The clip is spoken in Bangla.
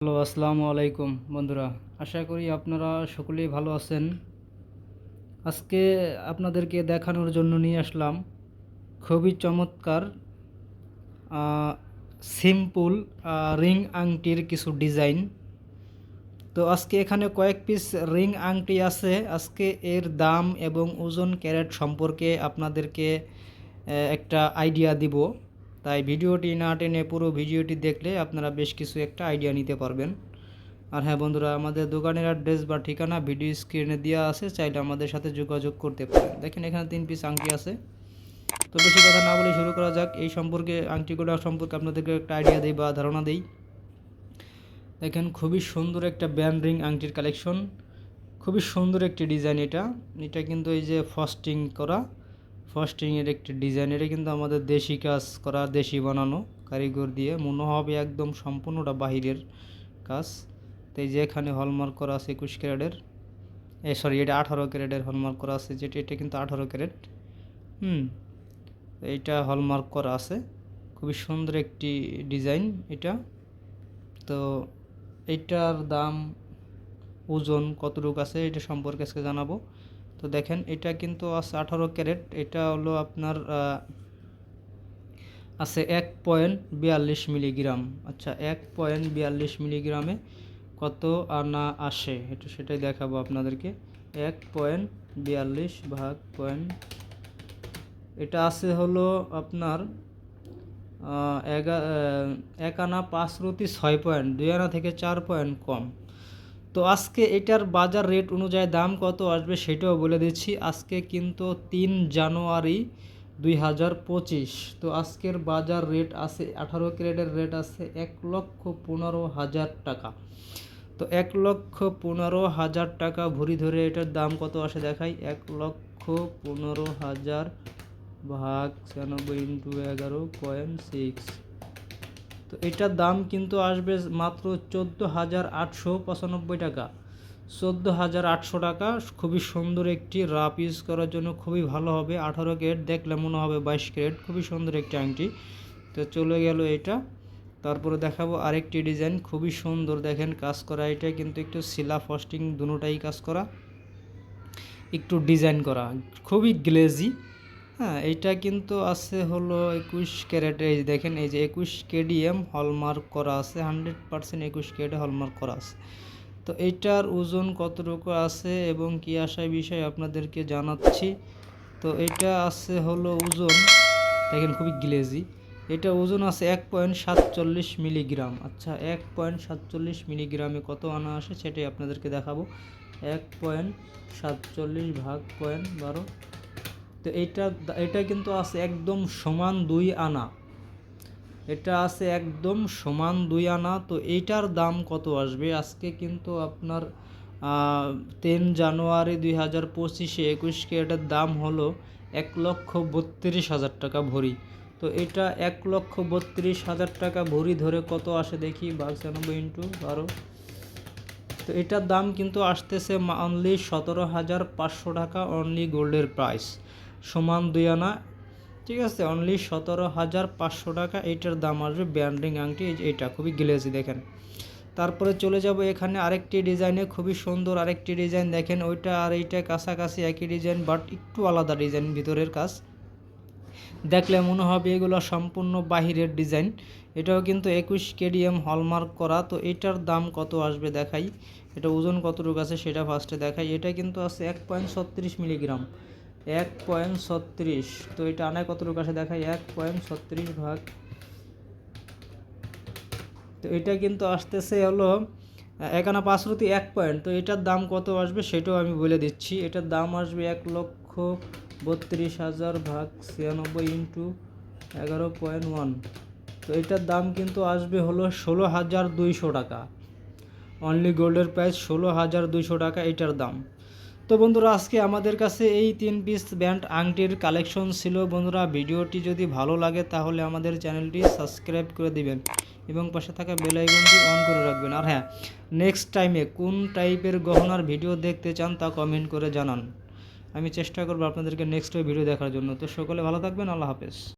হ্যালো, আসসালামু আলাইকুম বন্ধুরা। আশা করি আপনারা সকলেই ভালো আছেন। আজকে আপনাদেরকে দেখানোর জন্য নিয়ে আসলাম খুবই চমৎকার সিম্পল রিং আংটির কিছু ডিজাইন। তো আজকে এখানে কয়েক পিস রিং আংটি আছে। আজকে এর দাম এবং ওজন ক্যারেট সম্পর্কে আপনাদেরকে একটা আইডিয়া দিব। তাই ভিডিওটি না টেনে পুরো ভিডিওটি দেখলে আপনারা বেশ কিছু একটা আইডিয়া নিতে পারবেন। আর হ্যাঁ বন্ধুরা, আমাদের দোকানের অ্যাড্রেস বা ঠিকানা ভিডিও স্ক্রিনে দেওয়া আছে, চাইলে আমাদের সাথে যোগাযোগ করতে পারেন। দেখেন এখানে তিন পিস আংটি আছে। তো বেশি কথা না বলে শুরু করা যাক। এই সম্পর্কে, আংটিগুলো সম্পর্কে আপনাদেরকে একটা আইডিয়া দিই বা ধারণা দিই। দেখেন খুবই সুন্দর একটা ব্যান্ড রিং আংটির কালেকশন খুবই সুন্দর একটি ডিজাইন এটা। এটা কিন্তু এই যে ফস্টিং করা। ফস্টিংয়ের একটি ডিজাইন এটা কিন্তু আমাদের দেশি কাজ করা, দেশি বানানো কারিগর দিয়ে মনে হবে একদম সম্পূর্ণটা বাহিরের কাজ। তো এই যে এখানে হলমার্ক করা আছে একুশ ক্যারেটের, এ সরি এটা আঠারো ক্যারেটের হলমার্ক করা আছে, যেটা এটা কিন্তু আঠারো ক্যারেট। হুম এইটা হলমার্ক করা আছে। খুবই সুন্দর একটি ডিজাইন এটা। তো এইটার দাম, ওজন কতটুকু আছে এটা সম্পর্কে আজকে জানাব। তো দেখেন, এটা কিন্তু আছে আঠারো ক্যারেট। এটা হলো আপনার আছে এক পয়েন্ট বিয়াল্লিশ মিলিগ্রাম। আচ্ছা এক পয়েন্ট বিয়াল্লিশ মিলিগ্রামে কত আনা আসে? এটা সেটাই দেখাবো আপনাদেরকে। এক পয়েন্ট বিয়াল্লিশ ভাগ পয়েন্ট, এটা আছে হলো আপনার এক আনা পাঁচ রুটি ছয় পয়েন্ট, দুই আনা থেকে চার পয়েন্ট কম। তো আজকে এটার বাজার রেট অনুযায়ী দাম কত আসবে সেটাও বলে দিচ্ছি। আজকে কিন্তু তিন জানুয়ারি দুই হাজার পঁচিশ। তো আজকের বাজার রেট আছে, আঠারো ক্যারেটের রেট আছে এক লক্ষ পনেরো হাজার টাকা। তো এক লক্ষ পনেরো হাজার টাকা ভরি ধরে এটার দাম কত আসে দেখাই। এক লক্ষ পনেরো হাজার ভাগ ছিয়ানব্বই ইন্টু এগারো পয়েন্ট সিক্স। তো এটার দাম কিন্তু আসবে মাত্র চোদ্দ হাজার আটশো পঁচানব্বই টাকা। চোদ্দ হাজার আটশো টাকা, খুবই সুন্দর একটি রাপ ইউজ করার জন্য খুবই ভালো হবে। আঠারো ক্যারেট দেখলে মনে হবে বাইশ ক্যারেট, খুবই সুন্দর একটি আংটি। তো চলে গেল এটা। তারপরে দেখাবো আরেকটি ডিজাইন খুবই সুন্দর দেখেন কাজ করা এটা, কিন্তু একটু শিলা ফস্টিং দুটোটাই কাজ করা। একটু ডিজাইন করা, খুবই গ্লেজি হ্যাঁ এইটা কিন্তু আছে হলো একুশ ক্যারেটে। এই দেখেন, এই যে একুশ কেডিএম হলমার্ক করা আছে হান্ড্রেড পার্সেন্ট একুশ ক্যারেটে হলমার্ক করা আছে। তো এইটার ওজন কতটুকু আছে এবং কি আশায় বিষয় আপনাদেরকে জানাচ্ছি। তো এটা আছে হলো ওজন, দেখেন খুবই গ্লেজি। এটা ওজন আছে এক পয়েন্ট সাতচল্লিশ মিলিগ্রাম। আচ্ছা এক পয়েন্ট সাতচল্লিশ মিলিগ্রামে কত আনা আসে সেটাই আপনাদেরকে দেখাবো। এক পয়েন্ট সাতচল্লিশ ভাগ পয়েন্ট বারো তো এটা এটা কিন্তু আছে একদম সমান দুই আনা। এটা আছে একদম সমান দুই আনা, তো এইটার দাম কত আসবে? আজকে কিন্তু আপনার তিন জানুয়ারি দুই হাজার পঁচিশে একুশ ক্যারেটের দাম হলো এক লক্ষ বত্রিশ হাজার টাকা ভরি। তো এটা এক লক্ষ বত্রিশ হাজার টাকা ভরি ধরে কত আসে দেখি? বাঘ ইন্টু বারো। তো এটার দাম কিন্তু আসতেছে অনলি সতেরো হাজার পাঁচশো টাকা অনলি গোল্ডের প্রাইস। সমান দুই আনা। ঠিক আছে অনলি সতেরো হাজার পাঁচশো টাকা এইটার দাম আসবে ব্যান্ডিং আংটি এইটা, খুবই গ্লেজি দেখেন। তারপরে চলে যাব এখানে আরেকটি ডিজাইনে, খুবই সুন্দর আরেকটি ডিজাইন দেখেন, ওইটা আর এইটা কাছাকাছি একই ডিজাইন বাট একটু আলাদা ডিজাইন ভিতরের কাজ। দেখলে মনে হবে এগুলো সম্পূর্ণ বাহিরের ডিজাইন। এটাও কিন্তু একুশ কেডিএম হলমার্ক করা, তো এটার দাম কত আসবে দেখাই। এটা ওজন কতটুকু আছে সেটা ফার্স্টে দেখাই। এটা কিন্তু আছে এক পয়েন্ট ছত্রিশ মিলিগ্রাম এক পয়েন্ট ছত্রিশ। তো এটা আনায় কতটুকু আসে দেখাই? এক পয়েন্ট ছত্রিশ ভাগ। তো এটা কিন্তু আসতেছে হলো একানা পাঁচ এক পয়েন্ট। তো এটার দাম কত আসবে সেটাও আমি বলে দিচ্ছি। এটার দাম আসবে এক লক্ষ বত্রিশ হাজার ভাগ ছিয়ানব্বই ইন্টু এগারো পয়েন্ট ওয়ান। তো এটার দাম কিন্তু আসবে হলো ষোলো হাজার দুইশো টাকা। অনলি গোল্ডের প্রাইস ষোলো হাজার দুইশো টাকা এটার দাম। তো বন্ধুরা, আজকে আমাদের কাছে এই তিন পিস ব্যান্ড আংটির কালেকশন ছিল। বন্ধুরা, ভিডিওটি যদি ভালো লাগে তাহলে আমাদের চ্যানেলটি সাবস্ক্রাইব করে দিবেন এবং পাশে থাকা বেল আইকনটি অন করে রাখবেন। আর হ্যাঁ নেক্সট টাইমে কোন টাইপের গহনার ভিডিও দেখতে চান তা কমেন্ট করে জানান। আমি চেষ্টা করব আপনাদেরকে নেক্সট ভিডিও দেখার জন্য। তো সকলে ভালো থাকবেন, আল্লাহ হাফেজ।